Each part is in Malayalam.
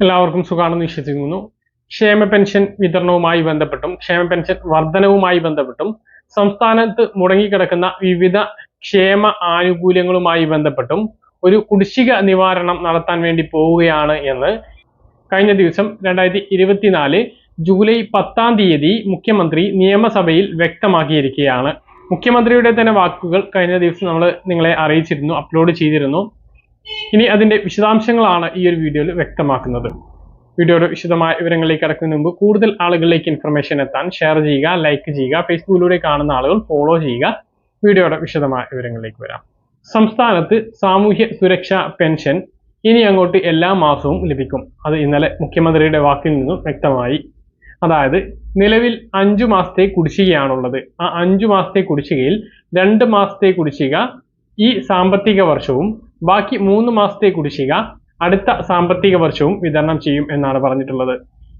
എല്ലാവർക്കും സുഖാണെന്ന് വിശ്വസിക്കുന്നു ക്ഷേമ പെൻഷൻ വിതരണവുമായി ബന്ധപ്പെട്ടും ക്ഷേമ പെൻഷൻ വർധനവുമായി ബന്ധപ്പെട്ടും സംസ്ഥാനത്ത് മുടങ്ങിക്കിടക്കുന്ന വിവിധ ക്ഷേമ ആനുകൂല്യങ്ങളുമായി ബന്ധപ്പെട്ടും ഒരു കുടിശ്ശിക നിവാരണം നടത്താൻ വേണ്ടി പോവുകയാണ് എന്ന് കഴിഞ്ഞ ദിവസം രണ്ടായിരത്തി ഇരുപത്തിനാല് ജൂലൈ പത്താം തീയതി മുഖ്യമന്ത്രി നിയമസഭയിൽ വ്യക്തമാക്കിയിരിക്കുകയാണ്. മുഖ്യമന്ത്രിയുടെ തന്നെ വാക്കുകൾ കഴിഞ്ഞ ദിവസം നമ്മൾ നിങ്ങളെ അറിയിച്ചിരുന്നു അപ്ലോഡ് ചെയ്തിരുന്നു. ഇനി അതിന്റെ വിശദാംശങ്ങളാണ് ഈ ഒരു വീഡിയോയിൽ വ്യക്തമാക്കുന്നത്. വീഡിയോയുടെ വിശദമായ വിവരങ്ങളിലേക്ക് കടക്കുന്നതിന് മുമ്പ് കൂടുതൽ ആളുകളിലേക്ക് ഇൻഫർമേഷൻ എത്താൻ ഷെയർ ചെയ്യുക ലൈക്ക് ചെയ്യുക ഫേസ്ബുക്കിലൂടെ കാണുന്ന ആളുകൾ ഫോളോ ചെയ്യുക. വീഡിയോയുടെ വിശദമായ വിവരങ്ങളിലേക്ക് വരാം. സംസ്ഥാനത്ത് സാമൂഹ്യ സുരക്ഷാ പെൻഷൻ ഇനി അങ്ങോട്ട് എല്ലാ മാസവും ലഭിക്കും. അത് ഇന്നലെ മുഖ്യമന്ത്രിയുടെ വാക്കിൽ നിന്നും വ്യക്തമായി. അതായത് നിലവിൽ അഞ്ചു മാസത്തെ കുടിശ്ശികയാണുള്ളത്. ആ അഞ്ചു മാസത്തെ കുടിശ്ശികയിൽ രണ്ട് മാസത്തെ കുടിശ്ശിക ഈ സാമ്പത്തിക വർഷവും ബാക്കി മൂന്ന് മാസത്തെ കുടിശ്ശിക അടുത്ത സാമ്പത്തിക വർഷവും വിതരണം ചെയ്യും എന്നാണ് പറഞ്ഞിട്ടുള്ളത്.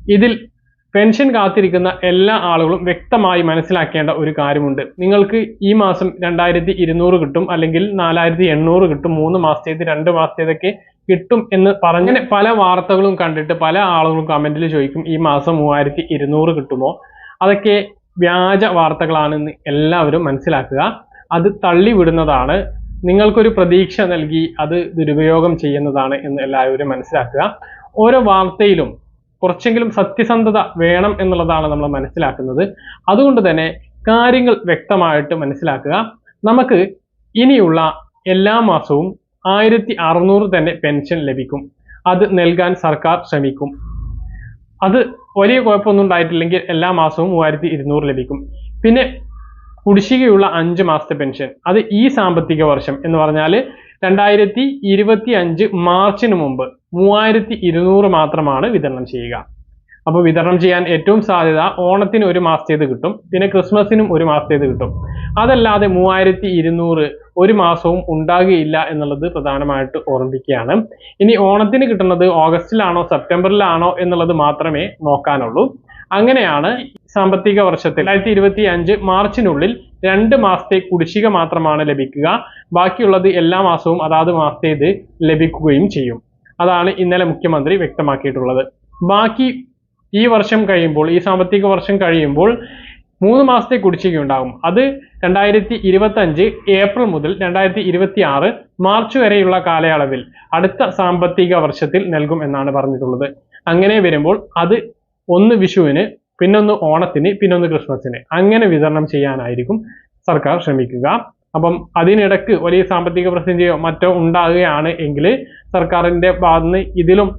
ഇതിൽ പെൻഷൻ കാത്തിരിക്കുന്ന എല്ലാ ആളുകളും വ്യക്തമായി മനസ്സിലാക്കേണ്ട ഒരു കാര്യമുണ്ട്. നിങ്ങൾക്ക് ഈ മാസം രണ്ടായിരത്തി ഇരുന്നൂറ് കിട്ടും അല്ലെങ്കിൽ നാലായിരത്തി എണ്ണൂറ് കിട്ടും. മൂന്ന് മാസത്തേത് രണ്ട് മാസത്തേതൊക്കെ കിട്ടും എന്ന് പറഞ്ഞ പല വാർത്തകളും കണ്ടിട്ട് പല ആളുകളും കമന്റിൽ ചോദിക്കും ഈ മാസം മൂവായിരത്തി ഇരുന്നൂറ് കിട്ടുമോ? അതൊക്കെ വ്യാജ വാർത്തകളാണെന്ന് എല്ലാവരും മനസ്സിലാക്കുക. അത് തള്ളിവിടുന്നതാണ്. നിങ്ങൾക്കൊരു പ്രതീക്ഷ നൽകി അത് ദുരുപയോഗം ചെയ്യുന്നതാണ് എന്ന് എല്ലാവരും മനസ്സിലാക്കുക. ഓരോ വാർത്തയിലും കുറച്ചെങ്കിലും സത്യസന്ധത വേണം എന്നുള്ളതാണ് നമ്മൾ മനസ്സിലാക്കുന്നത്. അതുകൊണ്ട് തന്നെ കാര്യങ്ങൾ വ്യക്തമായിട്ട് മനസ്സിലാക്കുക. നമുക്ക് ഇനിയുള്ള എല്ലാ മാസവും ആയിരത്തി അറുന്നൂറ് തന്നെ പെൻഷൻ ലഭിക്കും. അത് നൽകാൻ സർക്കാർ ശ്രമിക്കും. അത് വലിയ കുഴപ്പമൊന്നും ഉണ്ടായിട്ടില്ലെങ്കിൽ എല്ലാ മാസവും മൂവായിരത്തി ഇരുന്നൂറ് ലഭിക്കും. പിന്നെ കുടിശ്ശികയുള്ള അഞ്ച് മാസത്തെ പെൻഷൻ അത് ഈ സാമ്പത്തിക വർഷം എന്ന് പറഞ്ഞാൽ രണ്ടായിരത്തി ഇരുപത്തി അഞ്ച് മാർച്ചിന് മുമ്പ് മൂവായിരത്തി ഇരുന്നൂറ് മാത്രമാണ് വിതരണം ചെയ്യുക. അപ്പോൾ വിതരണം ചെയ്യാൻ ഏറ്റവും സാധ്യത ഓണത്തിന് ഒരു മാസത്തേത് കിട്ടും പിന്നെ ക്രിസ്മസിനും ഒരു മാസത്തേത് കിട്ടും. അതല്ലാതെ മൂവായിരത്തി ഇരുന്നൂറ് ഒരു മാസവും ഉണ്ടാകുകയില്ല എന്നുള്ളത് പ്രധാനമായിട്ട് ഓർമ്മിപ്പിക്കുകയാണ്. ഇനി ഓണത്തിന് കിട്ടുന്നത് ഓഗസ്റ്റിലാണോ സെപ്റ്റംബറിലാണോ എന്നുള്ളത് മാത്രമേ നോക്കാനുള്ളൂ. അങ്ങനെയാണ് സാമ്പത്തിക വർഷത്തിൽ. രണ്ടായിരത്തി ഇരുപത്തി അഞ്ച് മാർച്ചിനുള്ളിൽ രണ്ട് മാസത്തെ കുടിശ്ശിക മാത്രമാണ് ലഭിക്കുക. ബാക്കിയുള്ളത് എല്ലാ മാസവും അതാത് മാസത്തേത് ലഭിക്കുകയും ചെയ്യും. അതാണ് ഇന്നലെ മുഖ്യമന്ത്രി വ്യക്തമാക്കിയിട്ടുള്ളത്. ബാക്കി ഈ വർഷം കഴിയുമ്പോൾ ഈ സാമ്പത്തിക വർഷം കഴിയുമ്പോൾ മൂന്ന് മാസത്തെ കുടിശ്ശിക ഉണ്ടാകും. അത് രണ്ടായിരത്തി ഇരുപത്തി അഞ്ച് ഏപ്രിൽ മുതൽ രണ്ടായിരത്തി ഇരുപത്തി ആറ് മാർച്ച് വരെയുള്ള കാലയളവിൽ അടുത്ത സാമ്പത്തിക വർഷത്തിൽ നൽകും എന്നാണ് പറഞ്ഞിട്ടുള്ളത്. അങ്ങനെ വരുമ്പോൾ അത് ഒന്ന് വിഷുവിന് പിന്നൊന്ന് ഓണത്തിന് പിന്നൊന്ന് ക്രിസ്മസിന്. അങ്ങനെ വിതരണം ചെയ്യാനായിരിക്കും സർക്കാർ ശ്രമിക്കുക. അപ്പം അതിനിടക്ക് വലിയ സാമ്പത്തിക പ്രതിസന്ധിയോ മറ്റോ ഉണ്ടാകുകയാണ് എങ്കിൽ സർക്കാരിന്റെ ഭാഗത്തുനിന്ന് ഇതിലും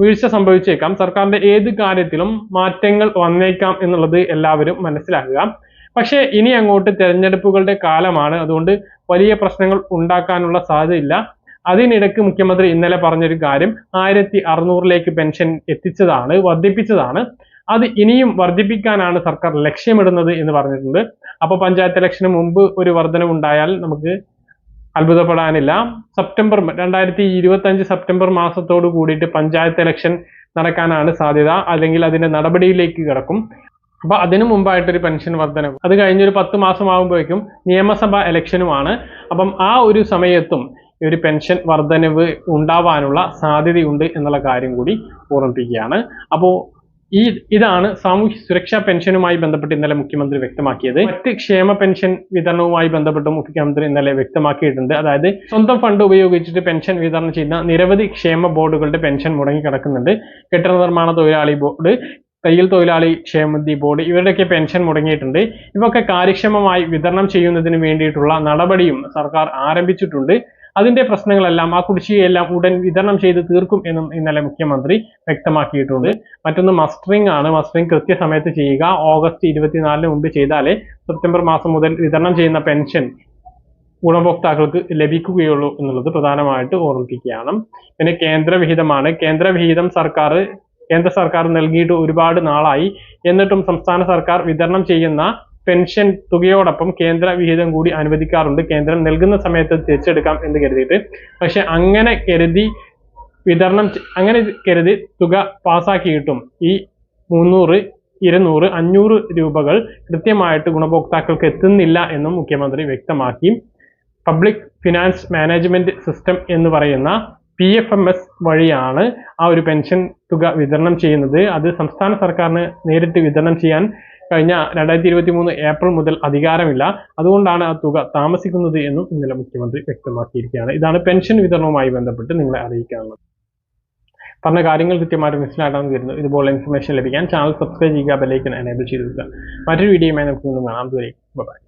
വീഴ്ച സംഭവിച്ചേക്കാം. സർക്കാരിന്റെ ഏത് കാര്യത്തിലും മാറ്റങ്ങൾ വന്നേക്കാം എന്നുള്ളത് എല്ലാവരും മനസ്സിലാക്കുക. പക്ഷേ ഇനി അങ്ങോട്ട് തെരഞ്ഞെടുപ്പുകളുടെ കാലമാണ്. അതുകൊണ്ട് വലിയ പ്രശ്നങ്ങൾ ഉണ്ടാക്കാനുള്ള സാധ്യതയില്ല. അതിനിടയ്ക്ക് മുഖ്യമന്ത്രി ഇന്നലെ പറഞ്ഞൊരു കാര്യം ആയിരത്തി അറുന്നൂറിലേക്ക് പെൻഷൻ എത്തിച്ചതാണ് വർദ്ധിപ്പിച്ചതാണ്. അത് ഇനിയും വർദ്ധിപ്പിക്കാനാണ് സർക്കാർ ലക്ഷ്യമിടുന്നത് എന്ന് പറഞ്ഞിട്ടുണ്ട്. അപ്പോൾ പഞ്ചായത്ത് ഇലക്ഷന് മുമ്പ് ഒരു വർധനം ഉണ്ടായാൽ നമുക്ക് അത്ഭുതപ്പെടാനില്ല. സെപ്റ്റംബർ രണ്ടായിരത്തി ഇരുപത്തി അഞ്ച് സെപ്റ്റംബർ മാസത്തോട് കൂടിയിട്ട് പഞ്ചായത്ത് ഇലക്ഷൻ നടക്കാനാണ് സാധ്യത. അല്ലെങ്കിൽ അതിന്റെ നടപടിയിലേക്ക് കിടക്കും. അപ്പൊ അതിനു മുമ്പായിട്ടൊരു പെൻഷൻ വർധനവ്. അത് കഴിഞ്ഞൊരു പത്ത് മാസമാകുമ്പോഴേക്കും നിയമസഭാ ഇലക്ഷനുമാണ്. അപ്പം ആ ഒരു സമയത്തും ഈ ഒരു പെൻഷൻ വർധനവ് ഉണ്ടാവാനുള്ള സാധ്യതയുണ്ട് എന്നുള്ള കാര്യം കൂടി ഓർമ്മിപ്പിക്കുകയാണ്. അപ്പോൾ ഈ ഇതാണ് സാമൂഹ്യ സുരക്ഷാ പെൻഷനുമായി ബന്ധപ്പെട്ട് ഇന്നലെ മുഖ്യമന്ത്രി വ്യക്തമാക്കിയത്. മറ്റ് ക്ഷേമ പെൻഷൻ വിതരണവുമായി ബന്ധപ്പെട്ട് മുഖ്യമന്ത്രി ഇന്നലെ വ്യക്തമാക്കിയിട്ടുണ്ട്. അതായത് സ്വന്തം ഫണ്ട് ഉപയോഗിച്ചിട്ട് പെൻഷൻ വിതരണം ചെയ്യുന്ന നിരവധി ക്ഷേമ ബോർഡുകളുടെ പെൻഷൻ മുടങ്ങി കിടക്കുന്നുണ്ട്. കെട്ടിട നിർമ്മാണ തൊഴിലാളി ബോർഡ് തയ്യൽ തൊഴിലാളി ക്ഷേമനിധി ബോർഡ് ഇവരുടെയൊക്കെ പെൻഷൻ മുടങ്ങിയിട്ടുണ്ട്. ഇവയൊക്കെ കാര്യക്ഷമമായി വിതരണം ചെയ്യുന്നതിന് വേണ്ടിയിട്ടുള്ള നടപടിയും സർക്കാർ ആരംഭിച്ചിട്ടുണ്ട്. അതിന്റെ പ്രശ്നങ്ങളെല്ലാം ആ കുടിശ്ശികയെല്ലാം ഉടൻ വിതരണം ചെയ്ത് തീർക്കും എന്നും ഇന്നലെ മുഖ്യമന്ത്രി വ്യക്തമാക്കിയിട്ടുണ്ട്. മറ്റൊന്ന് മസ്റ്ററിംഗ് ആണ്. മസ്റ്ററിംഗ് കൃത്യസമയത്ത് ചെയ്യുക. ഓഗസ്റ്റ് ഇരുപത്തിനാലിന് മുമ്പ് ചെയ്താലേ സെപ്റ്റംബർ മാസം മുതൽ വിതരണം ചെയ്യുന്ന പെൻഷൻ ഗുണഭോക്താക്കൾക്ക് ലഭിക്കുകയുള്ളൂ എന്നുള്ളത് പ്രധാനമായിട്ട് ഓർമ്മിപ്പിക്കുകയാണ്. പിന്നെ കേന്ദ്രവിഹിതമാണ്. കേന്ദ്രവിഹിതം സർക്കാർ കേന്ദ്ര സർക്കാർ നൽകിയിട്ട് ഒരുപാട് നാളായി. എന്നിട്ടും സംസ്ഥാന സർക്കാർ വിതരണം ചെയ്യുന്ന പെൻഷൻ തുകയോടൊപ്പം കേന്ദ്ര വിഹിതം കൂടി അനുവദിക്കാറുണ്ട്. കേന്ദ്രം നൽകുന്ന സമയത്ത് തിരിച്ചെടുക്കാം എന്ന് കരുതിയിട്ട്. പക്ഷെ അങ്ങനെ കരുതി വിതരണം അങ്ങനെ കരുതി തുക പാസ്സാക്കിയിട്ടും ഈ മുന്നൂറ് ഇരുന്നൂറ് അഞ്ഞൂറ് രൂപകൾ കൃത്യമായിട്ട് ഗുണഭോക്താക്കൾക്ക് എത്തുന്നില്ല എന്നും മുഖ്യമന്ത്രി വ്യക്തമാക്കി. പബ്ലിക് ഫിനാൻസ് മാനേജ്മെന്റ് സിസ്റ്റം എന്ന് പറയുന്ന പി എഫ് എം എസ് വഴിയാണ് ആ ഒരു പെൻഷൻ തുക വിതരണം ചെയ്യുന്നത്. അത് സംസ്ഥാന സർക്കാരിന് നേരിട്ട് വിതരണം ചെയ്യാൻ കഴിഞ്ഞ രണ്ടായിരത്തി ഇരുപത്തി മൂന്ന് ഏപ്രിൽ മുതൽ അധികാരമില്ല. അതുകൊണ്ടാണ് ആ തുക താമസിക്കുന്നത് എന്നും ഇന്നലെ മുഖ്യമന്ത്രി വ്യക്തമാക്കിയിരിക്കുകയാണ്. ഇതാണ് പെൻഷൻ വിതരണവുമായി ബന്ധപ്പെട്ട് നിങ്ങളെ അറിയിക്കാനുള്ളത്. പറഞ്ഞ കാര്യങ്ങൾ കൃത്യമായിട്ട് മനസ്സിലാക്കാൻ വരുന്നു. ഇതുപോലെ ഇൻഫർമേഷൻ ലഭിക്കാൻ ചാനൽ സബ്സ്ക്രൈബ് ചെയ്യുക ബെലൈക്കൻ എനേബിൾ ചെയ്ത് വെക്കുക മറ്റൊരു വീഡിയോയുമായി നമുക്ക് കാണാം. അതുവരെ ബൈ